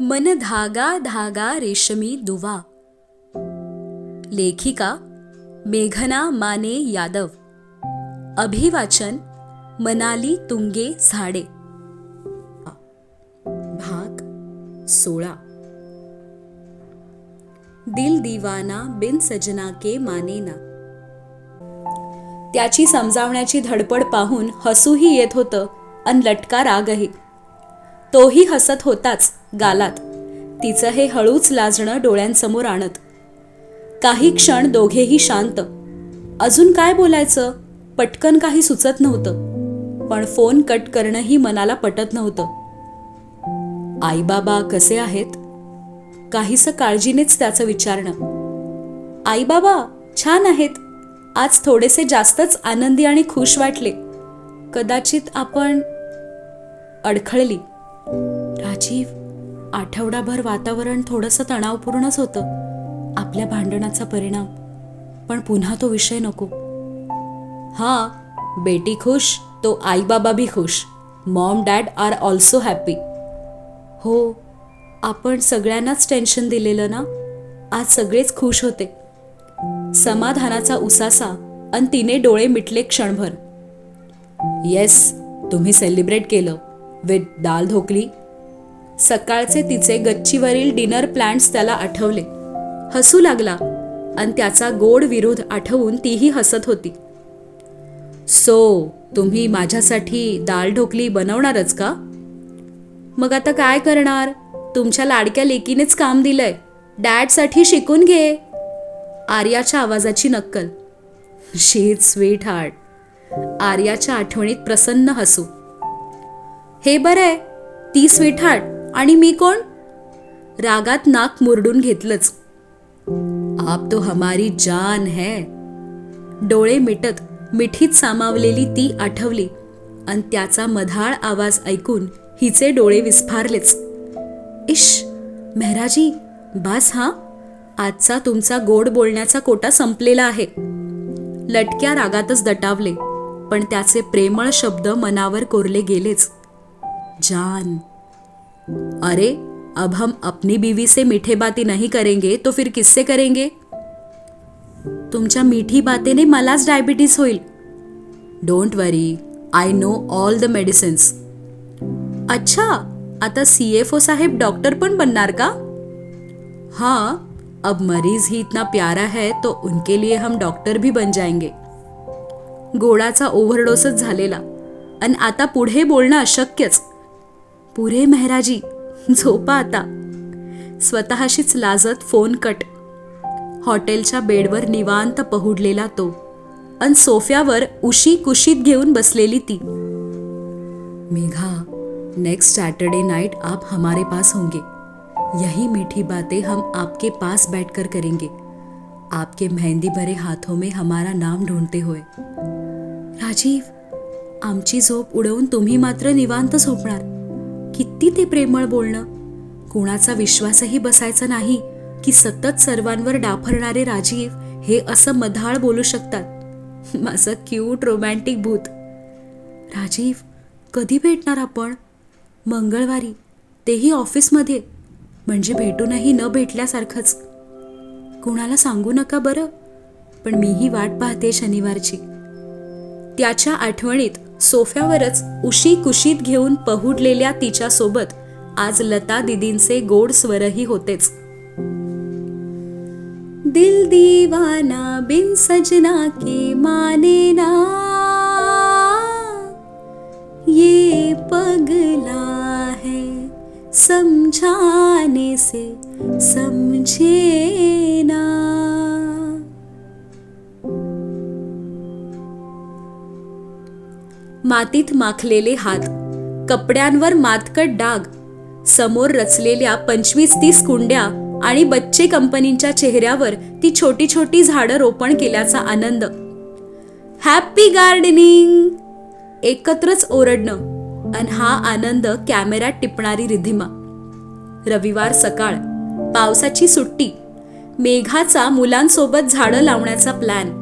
मन धागा धागा रेशमी दुवा. लेखिका मेघना माने यादव. अभिवाचन मनाली तुंगे झाडे. भाग सोळा. दिल दिवाना बिन सजना के मानेना. त्याची समजावण्याची धडपड पाहून हसूही येत होतं अन लटका रागही. तोही हसत होताच. गालात. तिचं हे हळूच लाजणं डोळ्यांसमोर आणत. काही क्षण दोघेही शांत. अजून काय बोलायचं? पटकन काही सुचत नव्हतं. पण फोन कट करणंही मनाला पटत नव्हतं. आईबाबा कसे आहेत? काहीसं काळजीनेच त्याचं विचारणं. आईबाबा छान आहेत. आज थोडेसे जास्तच आनंदी आणि खुश वाटले. कदाचित आपण अडखळली. राजीव आठवडाभर वातावरण थोडंसं तणावपूर्णच होतं आपल्या भांडणाचा परिणाम. पण पुन्हा तो विषय नको. हा बेटी खुश तो आई बाबा भी खुश. Mom dad are also happy हो आपण सगळ्यांनाच टेन्शन दिलेलं ना? आज सगळेच खुश होते. समाधानाचा उसासा आणि तिने डोळे मिटले क्षणभर. येस तुम्ही सेलिब्रेट केलं. विथ दाल ढोकली सकाळचे तिचे गच्चीवरील डिनर प्लॅन्स त्याला आठवले. हसू लागला आणि त्याचा गोड विरोध आठवून तीही हसत होती. सो तुम्ही माझ्यासाठी दाल ढोकली बनवणारच का? मग आता काय करणार? तुमच्या लाडक्या लेकीनेच काम दिलंय. डॅडसाठी शिकून घे. आर्याच्या आवाजाची नक्कल. शीत स्वीट हार्ट. आर्याच्या आठवणीत प्रसन्न हसू. हे बरंय ती स्वीट हार्ट. आणि मी कोण? रागात नाक मुरडून घेतलंच. आप तो हमारी जान है. डोळे मिटत मिठीत सामावलेली ती आठवली आणि त्याचा मधाळ आवाज ऐकून हिचे डोळे विस्फारलेच. इश मेहराजी बास हा? आजचा तुमचा गोड बोलण्याचा कोटा संपलेला आहे. लटक्या रागातच दटावले पण त्याचे प्रेमळ शब्द मनावर कोरले गेलेच. जान अरे अब हम अपनी बीवी से मीठे बातें नहीं करेंगे तो फिर किससे करेंगे? तुमच्या मिठी बातेने मलाच डायबिटीस होईल. Don't worry I know all the medicines अच्छा आता सी एफ ओ साहेब डॉक्टर पण बनणार का? हाँ अब मरीज ही इतना प्यारा है तो उनके लिए हम डॉक्टर भी बन जाएंगे. गोळाचा ओव्हरडोसच झालेला. आणि आता पुढे बोलणं अशक्यच. पुरे मेहराजी झोपा आता. स्वतःशीच लाजत फोन कट. हॉटेलच्या बेडवर निवांत पहुडलेला तो अन सोफ्यावर उशी कुशीत घेऊन बसलेली ती. मेघा नेक्स्ट सैटरडे नाइट आप हमारे पास होंगे. यही मीठी बातें हम आपके पास बैठकर करेंगे. आपके मेहंदी भरे हाथों में हमारा नाम ढूंढते हुए. राजीव आमची झोप उडवून तुम्ही मात्र निवांत झोपणार. किती ते प्रेमळ बोलणं? कुणाचा विश्वासही बसायचा नाही की सतत सर्वांवर डाफरणारे राजीव हे असं मधाळ बोलू शकतात. माझं क्यूट रोमॅन्टिक भूत. राजीव कधी भेटणार आपण? मंगळवारी. तेही ऑफिसमध्ये. म्हणजे भेटूनही न भेटल्यासारखंच. कुणाला सांगू नका बरं? पण मीही वाट पाहते शनिवारची. त्याच्या आठवणीत सोफ्यावरच उशी कुशीत घेऊन पहुडलेल्या तिच्या सोबत आज लता दिदींचे गोड स्वरही होतेच. दिल दीवाना बिन सजना के माने ना. ये पगला है समझाने से समझे मातीत माखलेले हात कपड्यांवर मातकट डाग समोर रचलेल्या पंचवीस तीस कुंड्या आणि बच्चे कंपनीच्या चेहऱ्यावर ती छोटी छोटी झाडं रोपण केल्याचा आनंद. Happy gardening! एकत्रच ओरडणं आणि हा आनंद कॅमेऱ्यात टिपणारी रिधिमा. रविवार सकाळ पावसाची सुट्टी मेघाचा मुलांसोबत झाडं लावण्याचा प्लॅन.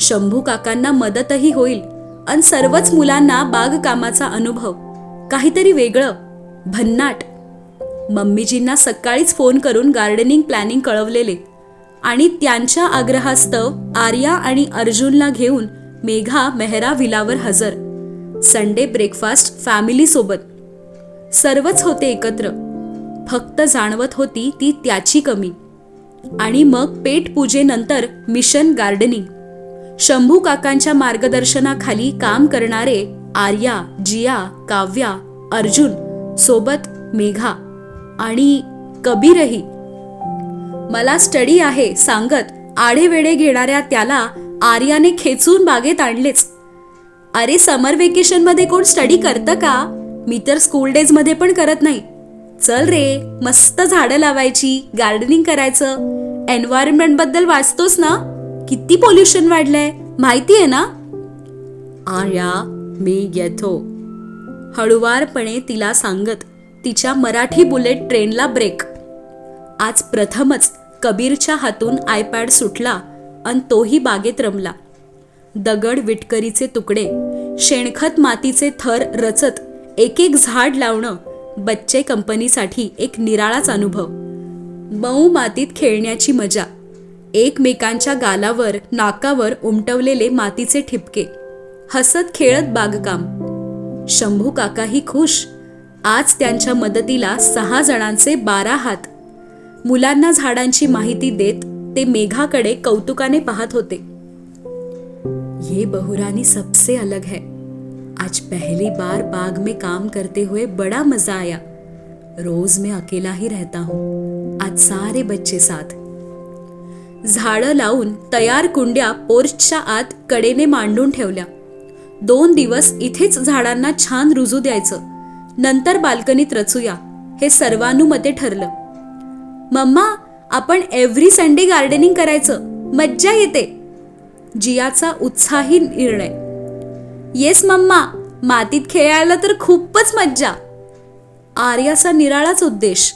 शंभू काकांना मदतही होईल. अन सर्वच मुलांना बागकामाचा अनुभव. काहीतरी वेगळं भन्नाट. मम्मीजींना सकाळीच फोन करून गार्डनिंग प्लॅनिंग कळवलेले. आणि त्यांच्या आग्रहास्तव आर्या आणि अर्जुनला घेऊन मेघा मेहरा विलावर हजर. संडे ब्रेकफास्ट फॅमिलीसोबत सर्वच होते एकत्र. फक्त जाणवत होती ती त्याची कमी. आणि मग पेट पूजेनंतर मिशन गार्डनिंग शंभू काकांच्या मार्गदर्शनाखाली काम करणारे आर्या जिया काव्या अर्जुन सोबत मेघा आणि कबीरही. मला स्टडी आहे सांगत आढेवेढे घेणाऱ्या त्याला आर्याने खेचून बागेत आणलेच. अरे समर वेकेशनमध्ये कोण स्टडी करतं का? मी तर स्कूल डेजमध्ये पण करत नाही. चल रे मस्त झाडं लावायची गार्डनिंग करायचं. एन्व्हायरमेंटबद्दल वाचतोस ना? किती पोल्युशन वाढलंय? आहे ना? आर्या मी येतो. हळुवारपणे तिला सांगत तिच्या मराठी बुलेट ट्रेनला ब्रेक आज प्रथमच कबीरच्या हातून आयपॅड सुटला अन तोही बागेत रमला. दगड विटकरीचे तुकडे शेणखत मातीचे थर रचत एक एक झाड लावणं बच्चे कंपनीसाठी एक निराळाच अनुभव. मऊ मातीत खेळण्याची मजा. एकमेकांच्या गालावर नाकावर उमटवलेले मातीचे ठिपके. हसत खेळत बागकाम. शंभू काकाही खुश. आज त्यांच्या मदतीला सहा जणांचे बारा हात. मुलांना झाडांची माहिती देत ते मेघाकडे कौतुकाने पाहत होते. ये बहुरानी सबसे अलग है. आज पहली बार बाग में काम करते हुए बड़ा मजा आया. रोज मैं अकेला ही रहता हूँ. आज सारे बच्चे साथ. झाडं लावून तयार कुंड्या पोर्चच्या आत कडेने मांडून ठेवल्या. दोन दिवस इथेच झाडांना छान रुजू द्यायचं. नंतर बाल्कनीत रचूया हे सर्वानुमते ठरलं. मम्मा आपण एव्हरी संडे गार्डनिंग करायचं. मज्जा येते. जियाचा उत्साही निर्णय. येस मम्मा मातीत खेळायला तर खूपच मज्जा. आर्याचा निराळाच उद्देश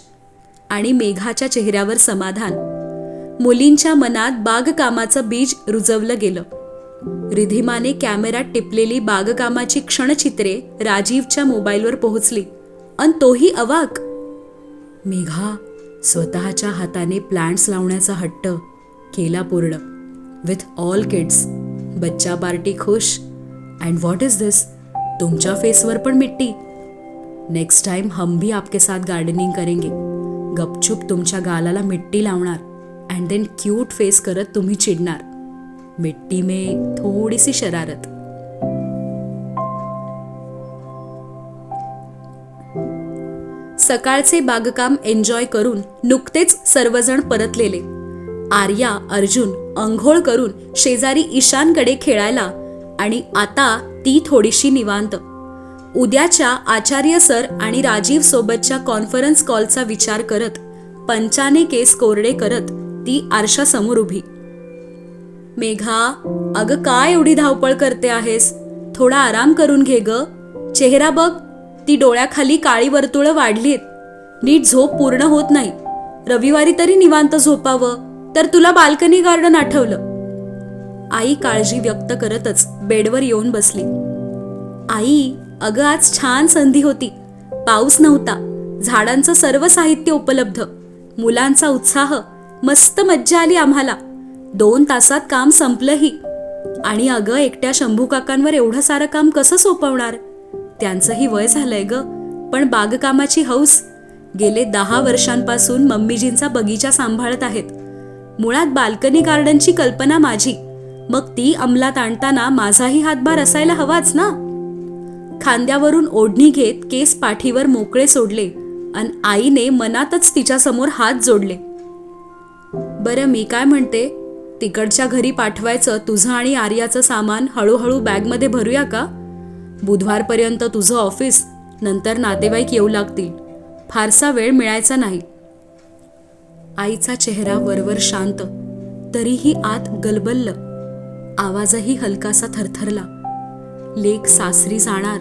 आणि मेघाच्या चेहऱ्यावर समाधान. मुलींच्या मनात बागकामाचं बीज रुजवलं गेलं. रिधिमाने कॅमेऱ्यात टिपलेली बागकामाची क्षणचित्रे राजीवच्या मोबाईलवर पोहोचली. अन तोही अवाक. मेघा स्वतःच्या हाताने प्लांट्स लावण्याचा हट्ट केला पूर्ण. विथ ऑल किड्स बच्चा पार्टी खुश. अँड व्हॉट इज दिस तुमच्या फेसवर पण मिट्टी. नेक्स्ट टाइम हम भी आपके साथ गार्डनिंग करेंगे. गपचूप तुमच्या गालाला मिट्टी लावणार. अँड देन क्यूट फेस करत तुम्ही चिडणार. मिट्टी में थोडीसी शरारत. सकाळचे बागकाम एन्जॉय करून नुकतेच सर्वजण परतलेले. आर्या अर्जुन अंघोळ करून शेजारी ईशानकडे खेळायला आणि आता ती थोडीशी निवांत. उद्याच्या आचार्य सर आणि राजीव सोबतच्या कॉन्फरन्स कॉलचा विचार करत पंचाने केस कोरडे करत ती आरशासमोर उभी. मेघा अगं काय एवढी धावपळ करते आहेस? थोडा आराम करून घे ग. चेहरा बघ ती डोळ्याखाली काळी वर्तुळं वाढलीत. नीट झोप पूर्ण होत नाही. रविवारी तरी निवांत झोपावं तर तुला बाल्कनी गार्डन आठवलं. आई काळजी व्यक्त करतच बेडवर येऊन बसली. आई अगं आज छान संधी होती. पाऊस नव्हता. झाडांचं सर्व साहित्य उपलब्ध. मुलांचा उत्साह. मस्त मज्जा आली आम्हाला. दोन तासात काम संपलंही. आणि अगं एकट्या शंभू काकांवर एवढं सारं काम कसं सोपवणार? त्यांचंही वय झालंय ग. पण बागकामाची हौस. गेले दहा वर्षांपासून मम्मीजींचा बगीचा सांभाळत आहेत. मुळात बाल्कनी गार्डनची कल्पना माझी. मग ती अंमलात आणताना माझाही हातभार असायला हवाच ना? खांद्यावरून ओढणी घेत केस पाठीवर मोकळे सोडले. अन आईने मनातच तिच्यासमोर हात जोडले. बरं मी काय म्हणते? तिकडच्या घरी पाठवायचं तुझं आणि आर्याचं सामान हळूहळू बॅगमध्ये भरूया का? बुधवारपर्यंत तुझं ऑफिस नंतर नातेवाईक येऊ लागतील. फारसा वेळ मिळायचा नाही. आईचा चेहरा वरवर शांत तरीही आत गलबल्ल. आवाजही हलकासा थरथरला. लेक सासरी जाणार.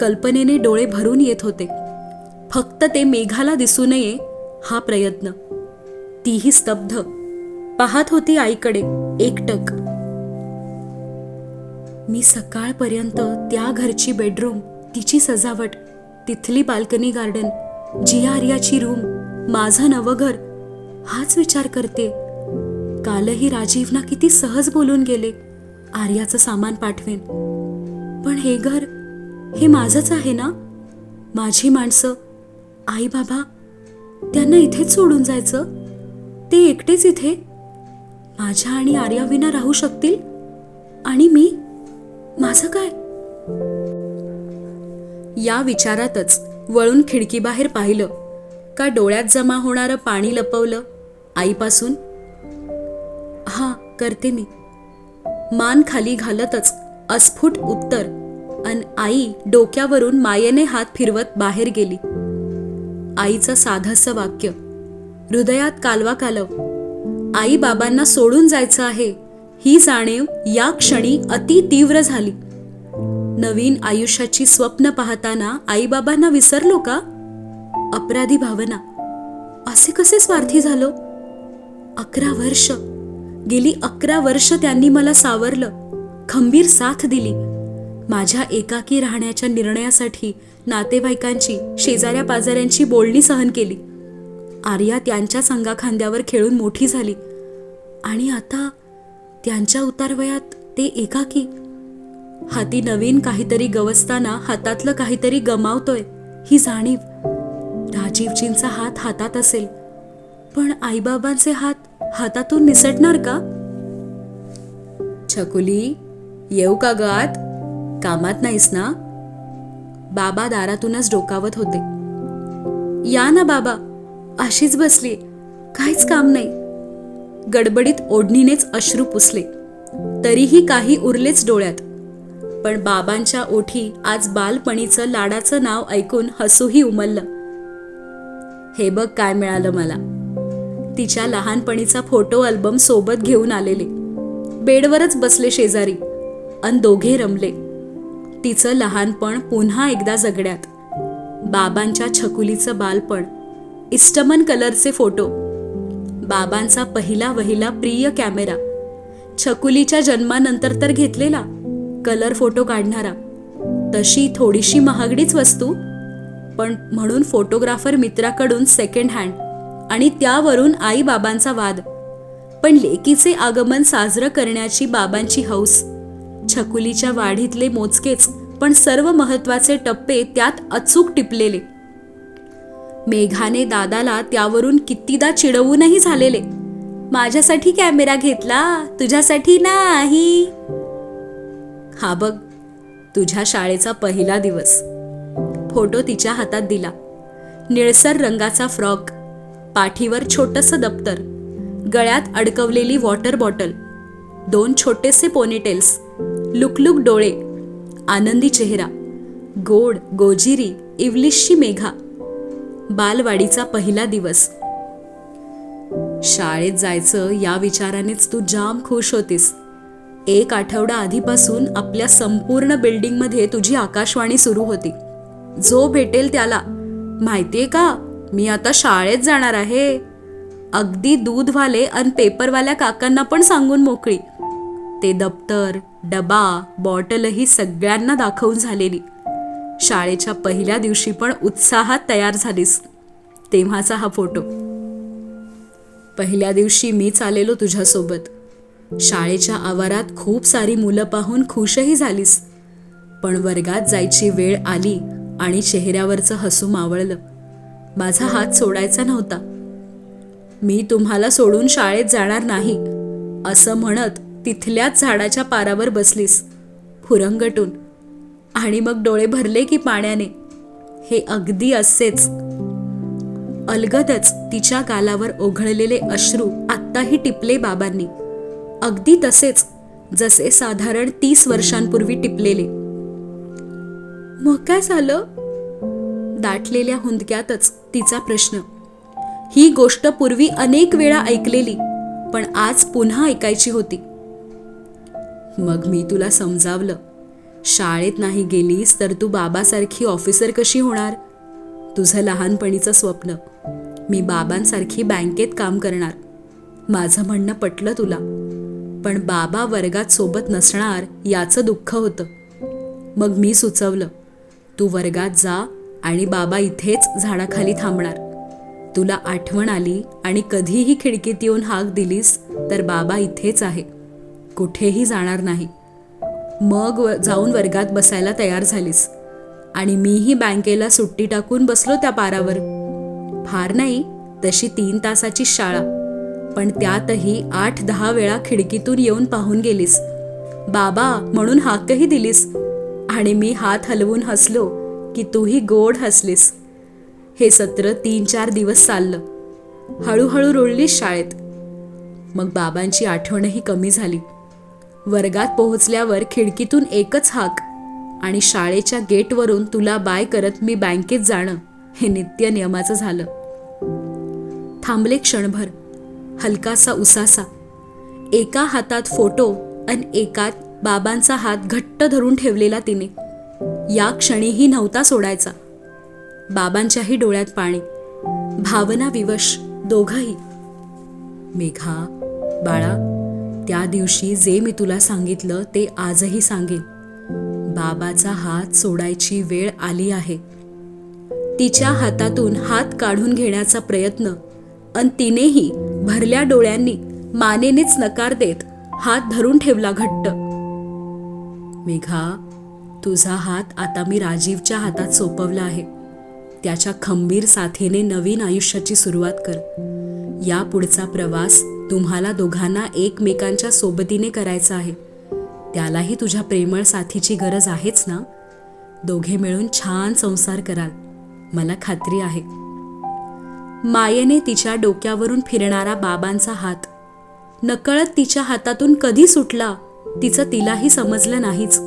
कल्पनेने डोळे भरून येत होते. फक्त ते मेघाला दिसू नये हा प्रयत्न. तीही स्तब्ध. पाहत होती आईकडे एकटक मी सकाळपर्यंत त्या घरची बेडरूम तिची सजावट तिथली बाल्कनी गार्डन जी आर्याची रूम माझं नवं घर हाच विचार करते. कालही राजीवना किती सहज बोलून गेले आर्याचं सामान पाठवेन. पण हे घर हे माझंच आहे ना? माझी माणसं आई बाबा त्यांना इथेच सोडून जायचं? ते एकटेच इथे? माझ्या आणि आर्याविना राहू शकतील? आणि मी? माझं काय? या विचारातच वळून खिडकीबाहेर पाहिलं. का डोळ्यात जमा होणारं पाणी लपवलं आईपासून? हा करते मी. मान खाली घालतच अस्फुट उत्तर अन आई डोक्यावरून मायेने हात फिरवत बाहेर गेली. आईचं साधंसं वाक्य. हृदयात कालवा कालव. आई बाबांना सोडून जायचं आहे. ही जाणीव या क्षणी अति तीव्र झाली. नवीन आयुष्याची स्वप्न पाहताना आईबाबांना विसरलो का? अपराधी भावना. असे कसे स्वार्थी झालो? अकरा वर्ष. गेली अकरा वर्ष त्यांनी मला सावरलं. खंबीर साथ दिली. माझ्या एकाकी राहण्याच्या निर्णयासाठी नातेवाईकांची शेजाऱ्या पाजाऱ्यांची बोलणी सहन केली. आर्या त्यांच्या खांद्यावर खेळून मोठी झाली. आणि आता त्यांच्या उतारवयात ते एकाकी. हाती नवीन काहीतरी गवसताना हातातलं काहीतरी गमावतोय ही जाणीव. राजीवजींचा हात हातात असेल. पण आईबाबांचे हात हातातून निसटणार का? छकुली येऊ का गात? कामात नाहीस ना? बाबा दारातूनच डोकावत होते. या ना बाबा अशीच बसली. काहीच काम नाही. गडबडीत ओढणीनेच अश्रू पुसले. तरीही काही उरलेच डोळ्यात. पण बाबांच्या ओठी आज बालपणीचं लाडाचं नाव ऐकून हसूही उमललं. हे बघ काय मिळालं मला. तिच्या लहानपणीचा फोटो अल्बम सोबत घेऊन आलेले. बेडवरच बसले शेजारी. अन दोघे रमले. तिचं लहानपण पुन्हा एकदा जगड्यात बाबांच्या छकुलीचं बालपण. इस्टमन कलरचे फोटो. बाबांचा पहिला वहिला प्रिय कॅमेरा. छकुलीच्या जन्मानंतर तर घेतलेला कलर फोटो काढणारा. तशी थोडीशी महागडीच वस्तू पण म्हणून फोटोग्राफर मित्राकडून सेकंड हँड आणि त्यावरून आई बाबांचा वाद. पण लेकीचे आगमन साजरं करण्याची बाबांची हौस छकुलीच्या वाढीतले मोजकेच पण सर्व महत्त्वाचे टप्पे त्यात अचूक टिपलेले. मेघाने दादाला त्यावरून कितीदा चिडवूनही झालेले. माझ्यासाठी कॅमेरा घेतला तुझ्यासाठी नाही. हा बघ तुझ्या शाळेचा पहिला दिवस. फोटो तिच्या हातात दिला. निळसर रंगाचा फ्रॉक पाठीवर छोटस दप्तर गळ्यात अडकवलेली वॉटर बॉटल दोन छोटेसे पोनीटेल्स लुकलुक डोळे आनंदी चेहरा गोड गोजिरी इवलिशची मेघा. बालवाडीचा पहिला दिवस. शाळेत जायचं या विचारानेच तू जाम खुश होतीस. एक आठवडा आधीपासून आपल्या संपूर्ण बिल्डिंगमध्ये तुझी आकाशवाणी सुरू होती. जो भेटेल त्याला. माहितीये का मी आता शाळेत जाणार आहे. अगदी दूधवाले आणि पेपरवाल्या काकांना पण सांगून मोकळी. ते दप्तर डबा बॉटलही सगळ्यांना दाखवून झालेली. शाळेच्या पहिल्या दिवशी पण उत्साहात तयार झालीस. तेव्हाचा हा फोटो. पहिल्या दिवशी मीच आलेलो तुझ्यासोबत. शाळेच्या आवारात खूप सारी मुलं पाहून खुशही झालीस. पण वर्गात जायची वेळ आली आणि चेहऱ्यावरचं हसू मावळलं. माझा हात सोडायचा नव्हता. मी तुम्हाला सोडून शाळेत जाणार नाही असं म्हणत तिथल्याच झाडाच्या पारावर बसलीस. फुरंगटून आणि मग डोळे भरले की पाण्याने. हे अगदी असेच. अलगदच तिच्या गालावर ओघळलेले अश्रू आत्ताही टिपले बाबांनी. अगदी तसेच जसे साधारण तीस वर्षांपूर्वी टिपलेले. मग काय झालं? दाटलेल्या हुंदक्यातच तिचा प्रश्न. ही गोष्ट पूर्वी अनेक वेळा ऐकलेली पण आज पुन्हा ऐकायची होती. मग मी तुला समजावलं. शाळेत नाही गेलीस तर तू बाबासारखी ऑफिसर कशी होणार? तुझं लहानपणीचं स्वप्न. मी बाबांसारखी बँकेत काम करणार. माझं म्हणणं पटलं तुला. पण बाबा वर्गात सोबत नसणार याचं दुःख होतं. मग मी सुचवलं तू वर्गात जा आणि बाबा इथेच झाडाखाली थांबणार. तुला आठवण आली आणि कधीही खिडकीत येऊन हाक दिलीस तर बाबा इथेच आहे. कुठेही जाणार नाही. मग व- जाऊन वर्गात बसायला तयार झालीस. आणि मीही बँकेला सुट्टी टाकून बसलो त्या पारावर. फार नाही तशी तीन तासाची शाळा. पण त्यातही आठ दहा वेळा खिडकीतून येऊन पाहून गेलीस. बाबा म्हणून हाकही दिलीस. आणि मी हात हलवून हसलो की तूही गोड हसलीस. हे सत्र तीन चार दिवस चाललं. हळूहळू रुळलीस शाळेत. मग बाबांची आठवणही कमी झाली. वर्गात पोहोचल्यावर खिडकीतून एकच हाक. आणि शाळेच्या गेटवरून तुला बाय करत मी बँकेत जाणं हे नित्य नियमाचं झालं. थांबले क्षणभर. हलकासा उसासा. एका हातात फोटो आणि एकात बाबांचा हात घट्ट धरून ठेवलेला तिने. या क्षणीही नव्हता सोडायचा. बाबांच्याही डोळ्यात पाणी. भावना विवश दोघंही. मेघा बाळा त्या दिवशी जे मी तुला सांगितलं ते आजही सांगेन. बाबाचा हात सोडायची वेळ आली आहे. तिच्या हातातून हात काढून घेण्याचा प्रयत्न अन तिनेही भरल्या डोळ्यांनी मानेनेच नकार देत हात धरून ठेवला घट्ट. मेघा तुझा हात आता मी राजीवच्या हातात सोपवला आहे. त्याच्या खंबीर साथीने नवीन आयुष्याची सुरुवात कर. या पुढचा प्रवास तुम्हाला दोघांना एकमेकांच्या सोबतीने करायचं आहे. त्यालाही तुझ्या प्रेमळ साथीची गरज आहेच ना? दोघे मिळून छान संसार कराल. मला खात्री आहे. मायेने तिच्या डोक्यावरून फिरणारा बाबांचा हात. नकळत तिच्या हातातून कधी सुटला तिचं तिलाही समजलं नाहीच.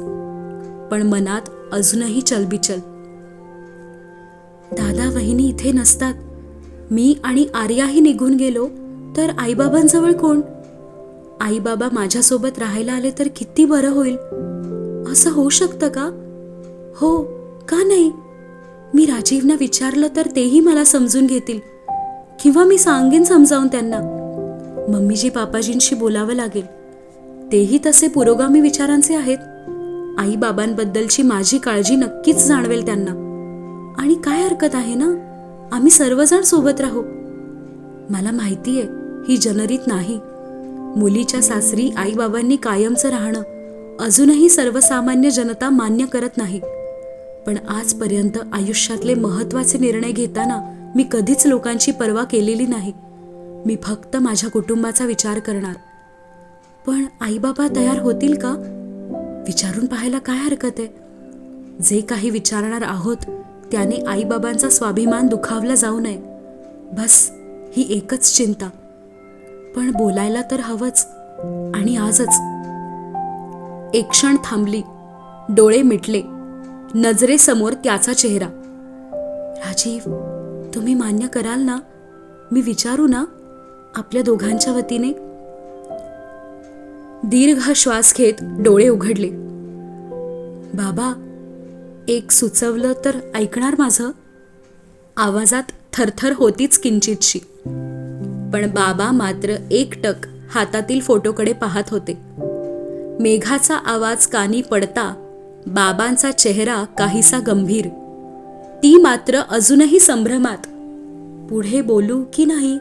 पण मनात अजूनही चलबिचल. दादा वहिनी इथे नसतात. मी आणि आर्याही निघून गेलो. तर आईबाबांजवळ कोण? आईबाबा माझ्यासोबत राहायला आले तर किती बरं होईल? असं होऊ शकतं का? हो का नाही? मी राजीवना विचारलं तर तेही मला समजून घेतील. किंवा मी सांगेन समजावून त्यांना. मम्मीजी पापाजींशी बोलावं लागेल. तेही तसे पुरोगामी विचारांचे आहेत. आई बाबांबद्दलची माझी काळजी नक्कीच जाणवेल त्यांना. आणि काय हरकत आहे ना? आम्ही सर्वजण सोबत राहू. मला माहिती आहे ही जनरीत नाही. मुलीच्या सासरी आईबाबांनी कायमचं राहणं अजूनही सर्वसामान्य जनता मान्य करत नाही. पण आजपर्यंत आयुष्यातले महत्त्वाचे निर्णय घेताना मी कधीच लोकांची पर्वा केलेली नाही. मी फक्त माझ्या कुटुंबाचा विचार करणार. पण आईबाबा तयार होतील का? विचारून पाहायला काय हरकत आहे? जे काही विचारणार आहोत त्याने आईबाबांचा स्वाभिमान दुखावला जाऊ नये. बस ही एकच चिंता. पण बोलायला तर हवंच. आणि आजच. एक क्षण थांबली. डोळे मिटले. नजरेसमोर त्याचा चेहरा. राजीव तुम्ही मान्य कराल ना? मी विचारू ना? आपल्या दोघांच्या वतीने? दीर्घ श्वास घेत डोळे उघडले. बाबा एक सुचवलं तर ऐकणार माझं? आवाजात थरथर होतीच किंचितशी. पण बाबा मात्र एकटक हातातील फोटोकडे पाहत होते. मेघाचा आवाज कानी पडता बाबांचा चेहरा काहीसा गंभीर. ती मात्र अजूनही संभ्रमात. पुढे बोलू की नाही?